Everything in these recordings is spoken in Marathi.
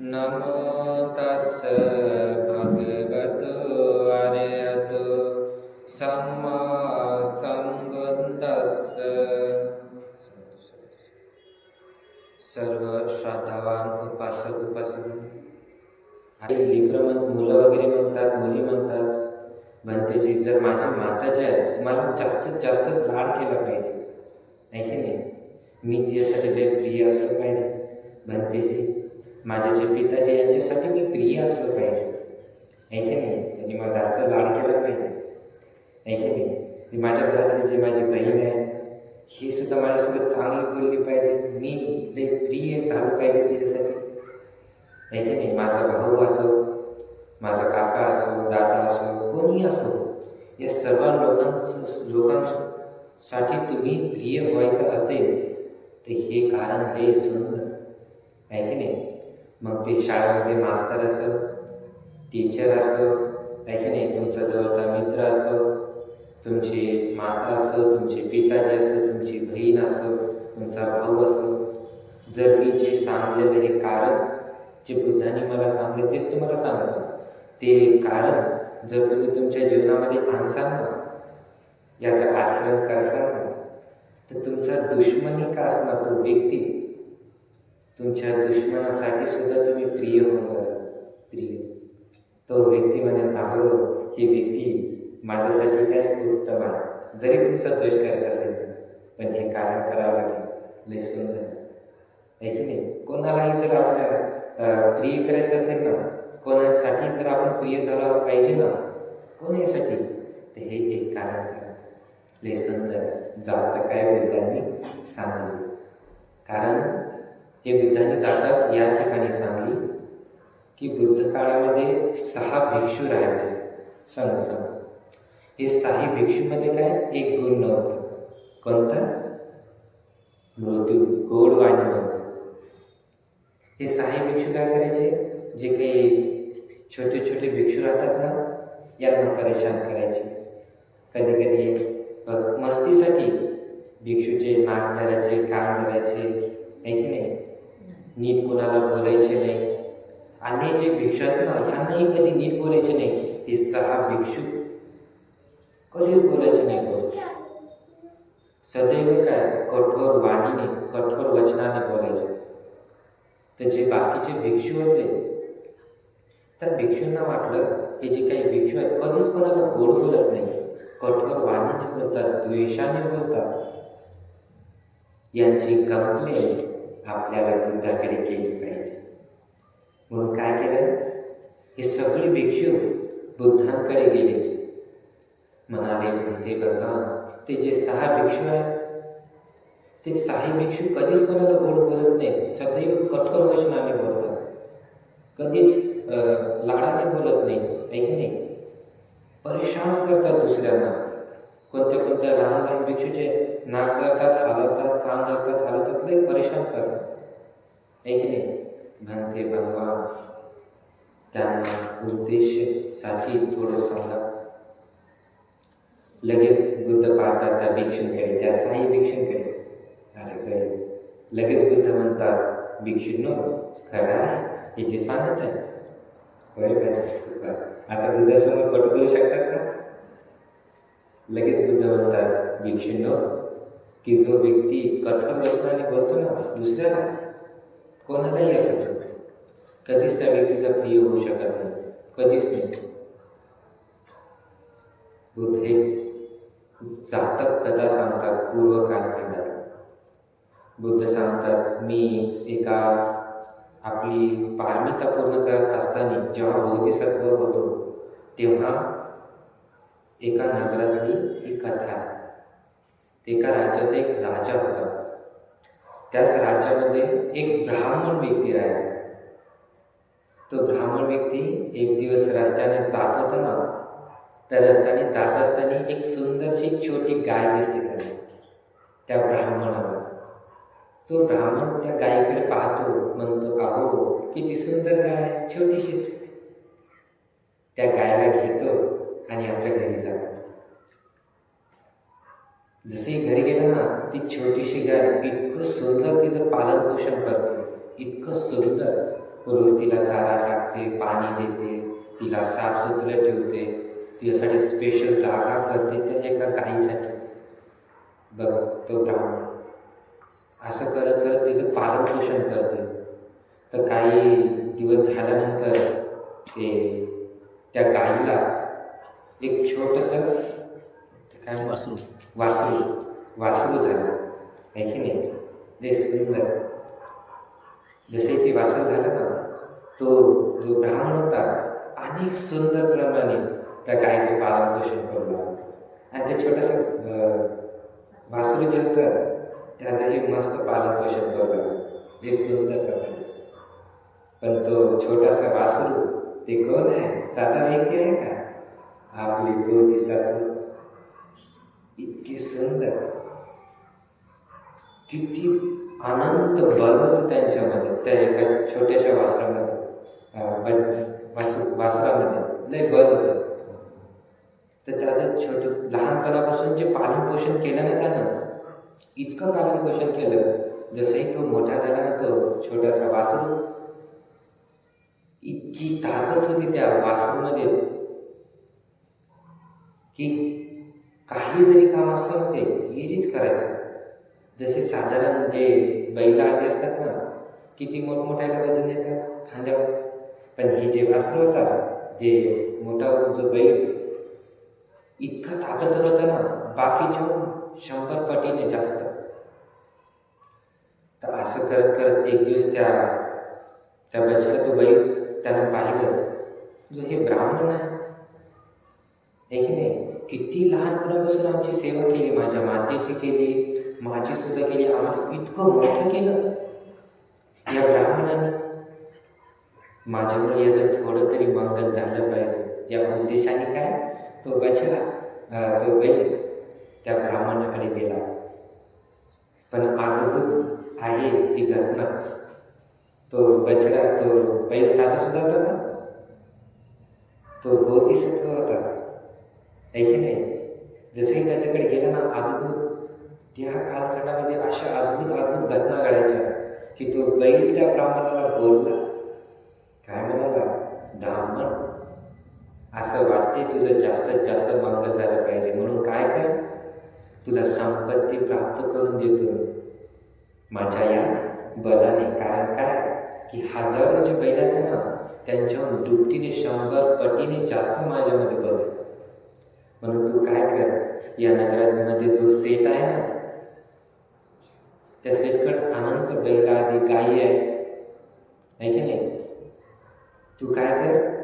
नमो तस् भगवतो अर्यतो सम्मा सर्व श्रद्धावान उपासक उपासक। आणि विक्रमत मुलं वगैरे म्हणतात मुली म्हणतात म्हणतेची जर माझी माता जी आहे मला जास्तीत जास्त लाड केला पाहिजे. नाही की नाही? मी तिच्यासाठी लय प्रिय असलं पाहिजे. म्हणतेची माझे जे पिताजी यांच्यासाठी मी प्रिय असलं पाहिजे. आहे की नाही त्यांनी मला जास्त लाड केला पाहिजे. आहे की नाही माझ्या घरातली जी माझी बहीण आहे, ही सुद्धा माझ्यासोबत चांगली बोलली पाहिजे. मी लय प्रिय झालं पाहिजे तिच्यासाठी. आहे की नाही माझा भाऊ असो, माझा काका असो, दादा असो, कोणी असो, या सर्व लोकांस, लोकांसाठी तुम्ही प्रिय व्हायचं असेल, तर हे कारण लय सुंदर. आहे की नाही मग ते शाळेमध्ये मास्तर असो टीचर असो आहे की नाही? तुमचा जवळचा मित्र असो तुमची माता असो तुमचे पिताजी असो तुमची बहीण असो तुमचा भाऊ असो जर मी जे सांगलेलं हे कारण जे बुद्धाने मला सांगले तेच तुम्हाला सांगतो. ते कारण जर तुम्ही तुमच्या जीवनामध्ये आणसाल ना याचं आचरण करसाल ना तर तुमचा दुश्मनी का असणार तो व्यक्ती? तुमच्या दुश्मनासाठी सुद्धा तुम्ही प्रिय होऊन जासाल प्रिय. तो व्यक्ती म्हणे अहो ही व्यक्ती माझ्यासाठी काय उत्तम आहे. जरी तुमचा द्वेष करत असेल तर पण हे कारण करावं लागेल. लय सुंदर. आहे की नाही? कोणालाही जर आपल्या प्रिय करायचं असेल ना कोणासाठी जर आपण प्रिय झाला पाहिजे ना कोणासाठी? तर हे एक कारण करा. लय सुंदर. जात काय बुद्धांनी सांगितलं कारण हे बुद्धाने जातात. या ठिकाणी सांगली की बुद्ध काळामध्ये सहा भिक्षू राहायचे सांग सांग. हे साही भिक्षूमध्ये काय? एक गुण नव्हतं. कोणता? मृत्यू गोड वाणी नव्हतं. हे साही भिक्षू काय करायचे? जे काही छोटे छोटे भिक्षू राहतात ना यांना परेशान करायचे. कधी कधी मस्तीसाठी भिक्षूचे नाक धरायचे कान धरायचे. आहे की नाही? नीट कोणाला बोलायचे नाही. आणि जे भिक्षू आहेत ना ह्यांनाही कधी नीट बोलायचे नाही. हे सहा भिक्षू कधीच बोलायचे नाही कोण? सदैव काय? कठोर वाणीने कठोर वचनाने बोलायचे. तर जे बाकीचे भिक्षू होते त्या भिक्षूंना वाटलं हे जे काही भिक्षू आहेत कधीच कोणाला गोड बोलत नाही. कठोर वाणीने बोलतात द्वेषाने बोलतात. यांची कंप्लेंट आपल्याला बुद्धाकडे केली पाहिजे. म्हणून काय केलं? हे सगळे भिक्षू बुद्धांकडे गेले. म्हणाले म्हणते भगवान ते जे सहा भिक्षू आहेत ते साही भिक्षू कधीच कोणाला गोड बोलत नाही सदैव कठोर वचनाने बोलतात. कधीच लाडाने बोलत नाही आहे की नाही? परेशान करतात दुसऱ्यांना. कोणत्या कोणत्या लहान लहान भिक्षूचे नाक धरतात हलवतात कान धरतात हलवतात लई परेशान करतात. आहे की नाही? म्हणते भगवान. त्यांना उद्देशसाठी थोडं सांगा लगेच बुद्ध पाहतात त्या भिक्षूंकडे त्या साई भिक्षूंकडे. अरे साई लगेच बुद्ध म्हणतात भिक्षूंनो खरं आहे हे जे सांगत आहे. होय का आता बुद्धासमोर कट करू शकतात का? लगेच बुद्ध म्हणतात भिक्षूंनो की जो व्यक्ती कठोर प्रश्नाने बोलतो ना दुसऱ्याला कोणालाही असू कधीच त्या व्यक्तीचा प्रिय होऊ शकत नाही. कधीच नाही. बुद्ध हे जातक कथा सांगतात पूर्व कालखंडात बुद्ध सांगतात मी एका आपली पारमिता पूर्ण करत असताना जेव्हा बोधिसत्व होतो तेव्हा एका नगरातली ही कथा आहे एका राज्याचा एक राजा होता. त्याच राज्यामध्ये एक ब्राह्मण व्यक्ती राहायचा. तो ब्राह्मण व्यक्ती एक दिवस रस्त्याने जात होता ना त्या रस्त्याने जात असताना एक सुंदरशी छोटी गाय दिसते त्याला. त्या ब्राह्मणाला. तो ब्राह्मण त्या गायीकडे पाहतो म्हणतो अहो किती सुंदर गाय छोटीशीच. त्या गायला घेतो आणि आपल्या घरी जातो. जसे घरी गेलं ना ती छोटीशी गाय इतकं सुंदर तिचं पालन पोषण करते इतकं सुंदर. रोज तिला चारा टाकते पाणी देते तिला साफसुथरं ठेवते तिच्यासाठी स्पेशल जागा करते त्या एका गाईसाठी. बघ तो ब्राह्मण. असं करत करत तिचं पालनपोषण करते. तर काही दिवस झाल्यानंतर ते त्या गाईला एक छोटंसं ते काय वासरू वासरू वासरू झालं. आहे की नाही? ते सुंदर. जसे की वासरू झालं ना तो जो ब्राह्मण होता अनेक सुंदर प्रमाणे त्या गायीचं पालन पोषण करू लागला. आणि ते छोटंसं वासरू जे होतं त्याचंही मस्त पालन पोषण करू लागलं. हे सुंदर प्रमाणे. पण तो छोटासा वासरू ते कोण आहे? साधा व्यक्ती आहे का? आपली बोधिसत्व इतकी सुंदर किती अनंत बल त्यांच्यामध्ये त्या एका छोट्याशा वासरामध्ये वासू वासरामध्ये लय बल होतं. तर त्याचं छोटं लहानपणापासून जे पालन पोषण केलं ना त्यानं इतकं पालन पोषण केलं जसंही तो मोठा झाला ना तो छोटासा वासरू इतकी ताकद होती त्या वासरूमध्ये की काही जरी काम असलं ना ते इजीच करायचं. जसे साधारण जे बैल आले असतात ना किती मोठमोठ्याला वजन येतात खांद्यावर. पण हे जे वासरू होतात जे मोठा जो बैल इतका ताकदवर होता ना बाकीच्या शंभर पटीने जास्त. तर असं करत करत एक दिवस त्या त्या बछड्या तो बैल त्यानं पाहिलं. जो हे ब्राह्मण आहे आहे की नाही? किती लहानपणापासून आमची सेवा केली माझ्या मातेची केली माझी सुद्धा केली. आम्हाला इतकं मोठं केलं. या ब्राह्मणाने माझ्यामुळे याचं थोडं तरी मंगल झालं पाहिजे. या उद्देशाने काय? तो बछडा तो बैल त्या ब्राह्मणाकडे गेला. पण अद्भुत आहे ती घटना. तो बछडा तो बैल साधा सुद्धा होता ना तो बोधिसत्व होता. आहे की नाही? जसंही त्याच्याकडे गेलं ना अद्भुत त्या कालखंडामध्ये अशा अद्भुत अद्भुत घटना घडायच्या की तो बैल त्या ब्राह्मणाला बोलला काय म्हणाला ब्राह्मण? असं वाटते तुझं जास्तीत जास्त मंगल झालं पाहिजे. म्हणून काय कर? तुला संपत्ती प्राप्त करून देतो माझ्या या बलाने कारण काय? की हजारो जे बैल आहेत ना त्यांच्याहून दुपटीने शंभर पटीने जास्त माझ्यामध्ये बल आहे. म्हणून तू काय कर? या नगरामध्ये जो सेट आहे ना त्या सेटकडे अनंत बैल आधी गायी आहे है की नाही? तू काय कर?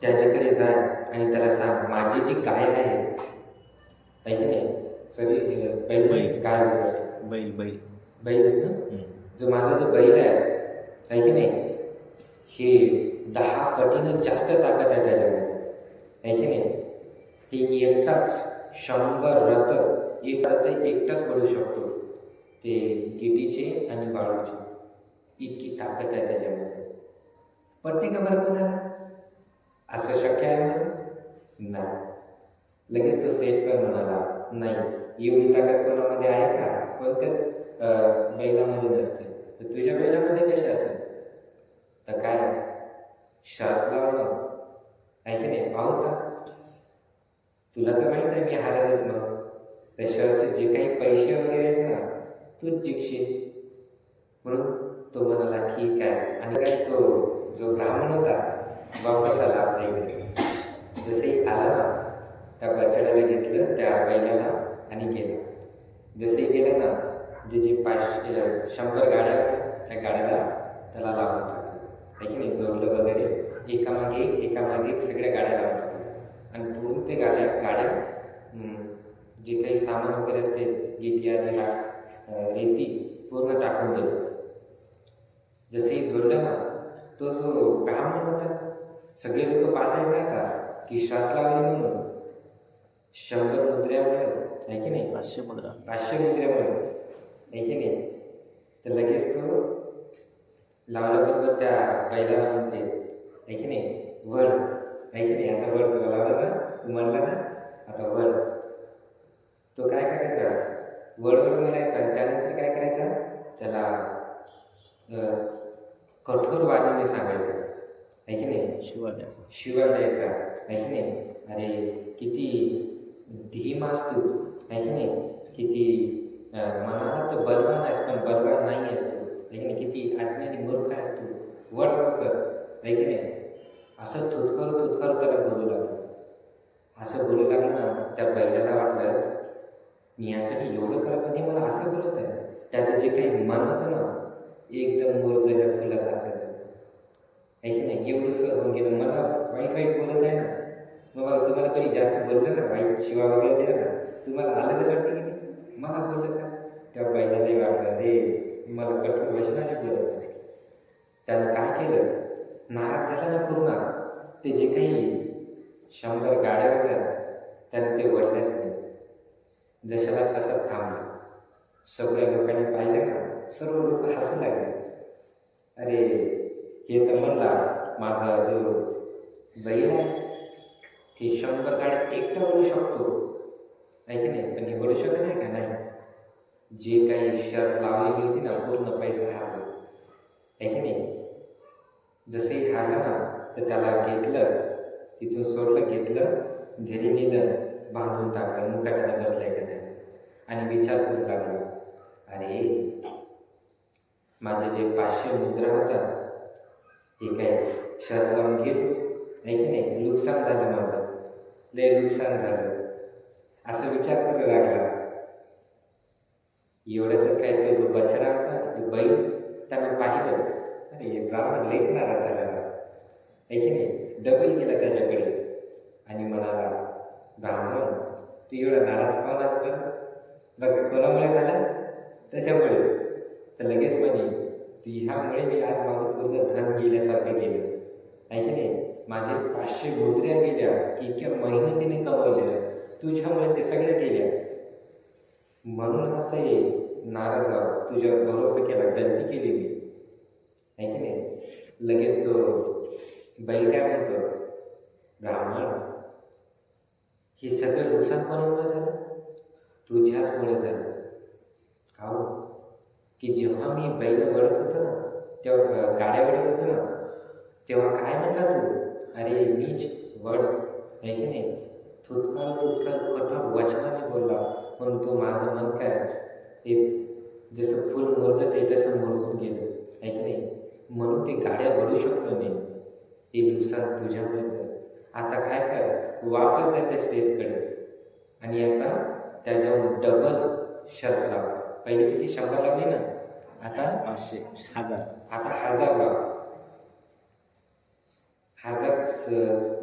त्याच्याकडे जा आणि त्याला सांग माझी जी गाय आहे की नाही? सॉरी बैल बैल. काय होतं? बैल बैल. बैलच ना. जो माझा जो बैल आहे आहे की नाही? हे दहा पटीनं जास्त ताकद आहे त्याच्यामध्ये. आहे की नाही? हे एकटाच शंभर रथ एक रथ एकटाच पडू शकतो. ते गिटीचे आणि बाळूचे. इतकी ताकद आहे त्याच्यामध्ये. पटते का बरं कोणाला असं शक्य आहे ना नाही. लगेच तो सेट कर म्हणाला. नाही एवढी ताकद कोणामध्ये आहे का कोणत्याच अं, बैलामध्ये नसते तर तुझ्या बैलामध्ये कशी असेल तर काय शर्त लावणं आहे की नाही पाहू का तुला तर माहीत आहे मी हारेलच मग त्या शर्टचे जे काही पैसे वगैरे आहेत ना तूच जिंकशील म्हणून तो म्हणाला ठीक आहे आणि काय तो जो ब्राह्मण होता वापस आला आपल्या इकडे जसंही आला ना त्या बछड्याला घेतलं त्या बैलाला आणि गेलं जसे गेलं ना जे जे पाचशे अं, शंभर गाड्या होत्या. त्या गाड्याला त्याला लावून टाकलं. आहे की नाही? जोडलं वगैरे. एकामागे एक एकामागे एक सगळ्या गाड्या लावून टाकल्या. आणि पूर्ण ते गाड्या गाड्या जे काही सामान वगैरे असते गिटिया जरा रेती पूर्ण टाकून दिलं. जसंही जोडलं ना तो जो ब्राह्मण होता सगळे लोक पाहत ना आता की शात लावली म्हणून. शंभर मुद्र्यामुळे आहे की नाही? पाचशे मुद्रा. पाचशे मुद्र्यामुळे आहे की नाही? तर लगेच तो लावल्याबरोबर त्या बैलाला म्हणते आहे की नाही? वळ आहे की नाही? आता वळ तुला लावलं ना तू म्हणला ना आता वळ तो काय करायचा? वळ वळ म्हणायचा आणि त्यानंतर काय करायचा? त्याला कठोर वाणीने सांगायचा. आहे की नाही? शिवा द्यायचा. शिवाय द्यायचा. आहे की नाही? अरे किती धीम असतो आहे की नाही? किती मनात बलवान आहेस पण बलवान नाही असतो आहे नाही किती अज्ञानी मूर्ख असतो वर कर आहे की नाही? असं थुतकर थुतकर त्याला बोलू लागलं. असं बोलू लागलं ना त्या बैलाला वाटलं मी यासाठी एवढं करत आणि मला असं बोलत आहे. त्याचं जे काही मन होतं ना एकदम मोरजल्या फुलासारखं झालं. आहे की नाही? एवढंसं होऊन गेलं मला वाईट वाईट बोलत आहे ना. मग तुम्हाला कधी जास्त बोललं ना वाईट शिवा वगैरे दिला ना तुम्हाला आलं कसं वाटतं की मला बोललं का? त्या बैलालाही वाटलं रे मला कठोर वचनाची बोलत आहे. त्यानं काय केलं? नाराज झाला ना पूर्ण. ते जे काही शंभर गाड्या होत्या त्याने ते वळल्याच नाही जशाला तसा थांबला. सगळ्या लोकांनी पाहिलं ना सर्व लोक हसू लागले. अरे हे तर म्हणला माझा जो बैल आहे ते शंभर गाड्या एकटा बोलू शकतो. आहे की नाही? पण हे शकत आहे का? नाही. जे काही शर्त लावलेली होती ना पूर्ण पैसा हारला. आहे की नाही? जसंही हारला ना तर त्याला घेतलं तिथून सोडलं घेतलं घरी नेलं बांधून टाकलं मुकाट्याला बसल्या का झालं आणि विचार करू लागला. अरे माझे जे पाचशे मुद्रा होता हे काय शर्त लावून घेऊ नाही की नाही? नुकसान झालं माझं. लय नुकसान झालं. असा विचार करू लागला. एवढ्यातच काय ते जो बछडा होता तो बैल त्यानं पाहिलं. अरे हे ब्राह्मण लईच नाराज झाला. आहे की नाही? डबल गेला त्याच्याकडे. आणि म्हणाला ब्राह्मण तू एवढा नाराज पावलास होणार कर बघ कोणामुळे झाला? त्याच्यामुळेच. तर लगेच म्हणे तू ह्यामुळे मी आज माझं पूर्ण धन गेल्यासारखं गेलं आहे की नाही? माझे पाचशे गोत्र्या गेल्या की इतक्या मेहनतीने कमवलेल्या तुझ्यामुळे ते सगळे गेल्या म्हणून असं आहे नाराज आहोत. तुझ्यावर भरोसा केला गलती केली मी. आहे की नाही? लगेच तो बैल काय म्हणतो? ब्राह्मण हे सगळं नुकसान कोणामुळे झालं? तुझ्याचमुळे झालं. का हो? की जेव्हा मी बैल वळत होतो ना तेव्हा गाड्या वळत होतो ना तेव्हा काय म्हणला तू? अरे नीच वड आहे की नाही? थुतकार थुतकार कठोर वचनाने बोलला म्हणून तो माझं मन काय हे जसं फुल मुरजत आहे तसं मुरजून गेलं. आहे की नाही? म्हणून ते गाड्या वळू शकलो नाही. हे नुकसान तुझ्यामुळे झालं. आता काय कर? वापस जा त्या शेतकडे. आणि आता त्याच्यावर डबल शर्त लाव. पहिले किती शंभर लावली ना? आता पाचशे हजार. आता हजार लाव. हजार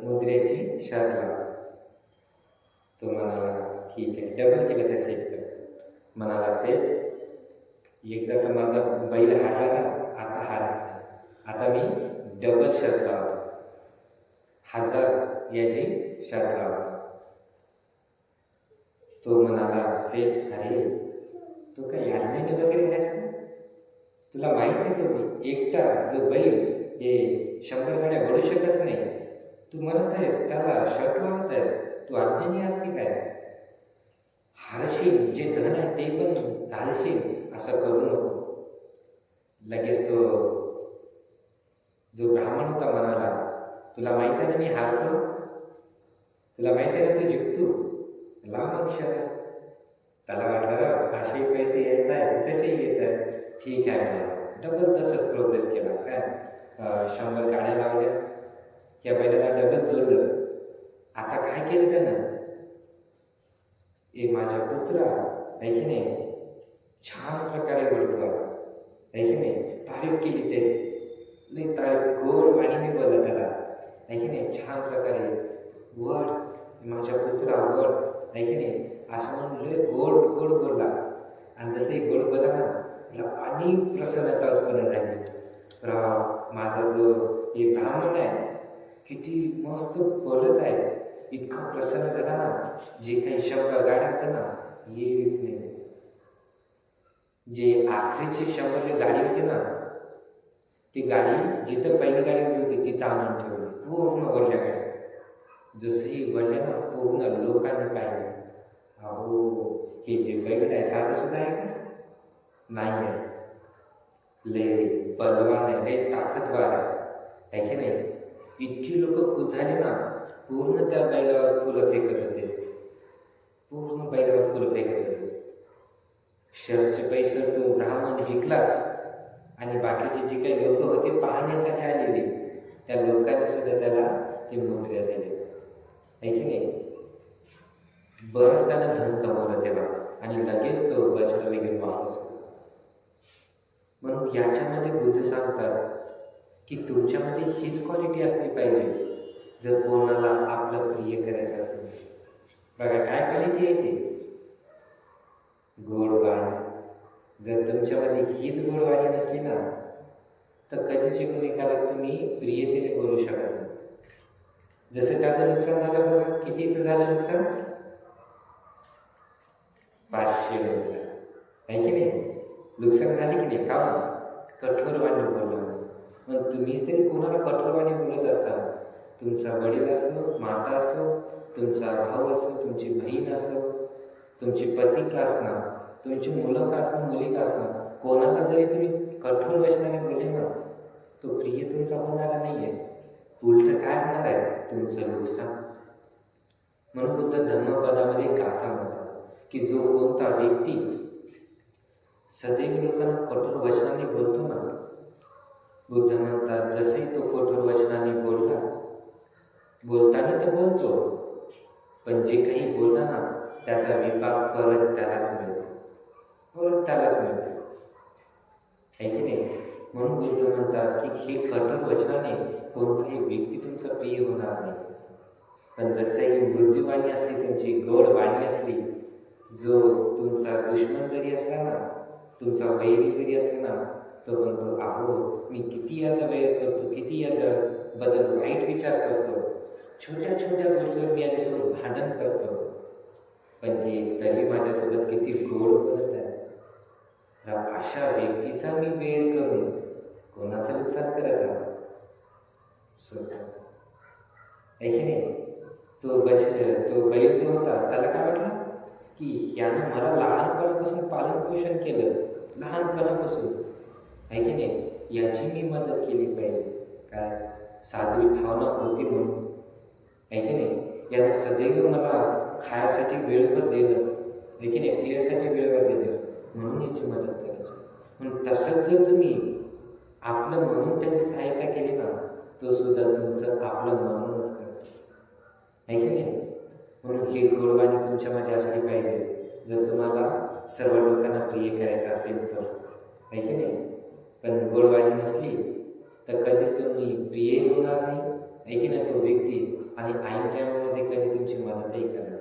मुद्रेची शर्त लाव. तो म्हणाला ठीक आहे. डबल केलं त्या सेटकडे म्हणाला सेट एकदा तर माझा बैल हारला ना आता हारायचा आता मी डबल शर्त लावतो. हजार याची शर्त लावतो. तो म्हणाला सेट अरे तू काही याज्ञानी वगैरे आहेस का? तुला माहीत आहे तो मी? एकटा जो बैल हे शंभर गाड्या वळू शकत नाही. तू म्हणत आहेस त्याला शर्त लावत आहेस. तू अज्ञानी की काय? हारशील जे धन आहे ते पण घालशील असं करू नको. लगेच तो जो ब्राह्मण होता म्हणाला तुला माहीत आहे ना मी हारतो? तुला माहीत आहे ना तू जिंकतो? लाव मग त्याला वाटलं असे पैसे येत आहेत तसेही येत आहेत ठीक आहे मला डबल तसंच प्रोग्रेस केला. काय? शंभर गाड्या लावल्या. या बैलाला डबल जोडलं. आता काय केलं त्यानं? ए माझ्या पुत्रा आहे की नाही? छान प्रकारे बोलतो आता आहे की नाही? तारीफ केली त्याची. लई तारीफ गोड वाणीने बोलला त्याला आहे की नाही? छान प्रकारे. वड माझ्या पुत्रा वड आहे की नाही? असं म्हणून लय गोड गोड बोलला. आणि जसंही गोड बोलला ना त्याला पाणी प्रसन्नता उत्पन्न झाली. राव माझा जो हे ब्राह्मण आहे किती मस्त बोलत आहे. इतका प्रसन्न झाला ना जे काही शब्द गाड्या ना येच नाही. जे आखरीची शब्द गाडी होती ना ती गाडी जिथं पहिली गाडी उभी होती तिथं आणून ठेवली. पूर्ण वरल्या गाडी जसंही वरल्या ना पूर्ण लोकांनी पाहिलं. अहो हे जे बैल आहे साधं सुद्धा आहे का? नाही आहे. लय बलवान आहे लय ताकदवार आहे. आहे की नाही? इतकी लोक खुश झाली ना पूर्ण त्या बैलावर फुलं फेकत होते. पूर्ण बैलावर फुलं फेकत होते. शहरचे पैसे तो ब्राह्मण जिंकलाच. आणि बाकीचे जे काही लोक होते पाहण्यासाठी आलेले त्या लोकांनी सुद्धा त्याला ते मुद्रा दिले. आहे की नाही? बरंच त्यानं धन कमवलं तेव्हा. आणि लगेच तो बचला वगैरे वापस म्हणून याच्यामध्ये बुद्ध सांगतात की तुमच्यामध्ये हीच क्वालिटी असली पाहिजे. जर कोणाला आपलं प्रिय करायचं असेल. बघा काय क्वालिटी आहे ती? गोडवाणी जर तुमच्यामध्ये हीच गोडवाणी नसली ना तर कधीच एकाला तुम्ही प्रियतेने बोलू शकत नाही. जसं त्याचं नुकसान झालं बघा कितीचं झालं नुकसान? पाचशे रुपये. आहे की नाही? नुकसान झाले की नाही? का? कठोरवाणी बोलणं. मग तुम्ही जरी कोणाला कठोरवाणी बोलत असाल तुमचा वडील असो माता असो तुमचा भाऊ असो तुमची बहीण असो तुमची पती का असणार तुमची मुलं का असणार मुली का असणार कोणाला जरी तुम्ही कठोर वचनाने बोलले ना तो प्रिय तुमचा होणारा नाही आहे उलट काय होणार आहे? तुमचं नुकसान. म्हणून बुद्ध धर्मपदामध्ये गाथा म्हणतात की जो कोणता व्यक्ती सदैव लोकांना कठोर वचनाने बोलतो ना बुद्ध म्हणतात जसंही तो कठोर वचनाने बोलला बोलताना तर बोलतो. पण जे काही बोलला ना त्याचा विभाग परत त्यालाच मिळतो. परत त्यालाच मिळतो. आहे की नाही? म्हणून बुद्ध म्हणतात की हे कठोर वचनाने कोणताही व्यक्ती तुमचा प्रिय होणार नाही. पण जसंही मृत्यूवाणी असली तुमची गोड वाणी असली जो तुमचा दुश्मन जरी असला ना तुमचा वैरी जरी असला ना तो म्हणतो आहो मी किती याचा वैर करतो किती याचा बद्दल वाईट विचार करतो छोट्या छोट्या गोष्टीवर मी याच्यासोबत भांडण करतो. पण हे तरी माझ्यासोबत किती गोड बोलत आहे. तर अशा व्यक्तीचा मी वेळ करून कोणाचं नुकसान करत आहे? स्वतःचं. आहे की नाही? तो बच तो बैल जो होता त्याला काय वाटलं? की यानं मला लहानपणापासून पालन पोषण केलं. लहानपणापासून. आहे की नाही? याची मी मदत केली पाहिजे. काय? साजरी भावना होती म्हणून. आहे की नाही? यानं सदैव मला खायासाठी वेळेवर देलं आहे की नाही? पिण्यासाठी वेळेवर दिलं म्हणून याची मदत करायची. म्हणून तसंच जर तुम्ही आपलं म्हणून त्याची सहायता केली ना तो सुद्धा तुमचं आपलं म्हणूनच करतो. आहे की नाही? म्हणून ही गोडवाणी तुमच्यामध्ये असली पाहिजे. जर तुम्हाला सर्व लोकांना प्रिय करायचं असेल तर. आहे की नाही? पण गोडवाणी नसली तर कधीच तुम्ही प्रिय होणार नाही. आहे की नाही तो व्यक्ती आणि ऐन टायमामध्ये कधी तुमची मदतही करणार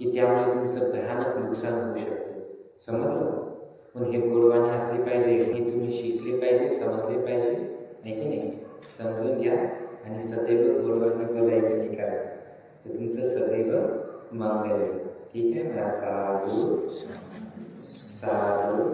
की त्यामुळे तुमचं भयानक नुकसान होऊ शकतं. समजलं? पण हे गोडवाणी असली पाहिजे हे तुम्ही शिकले पाहिजे समजले पाहिजे आहे की नाही? समजून घ्या आणि सदैव गोडवाणी बोलायचं नाही करा. तर तुमचं सदैव मंगल ठीक आहे? मला साधू साधू.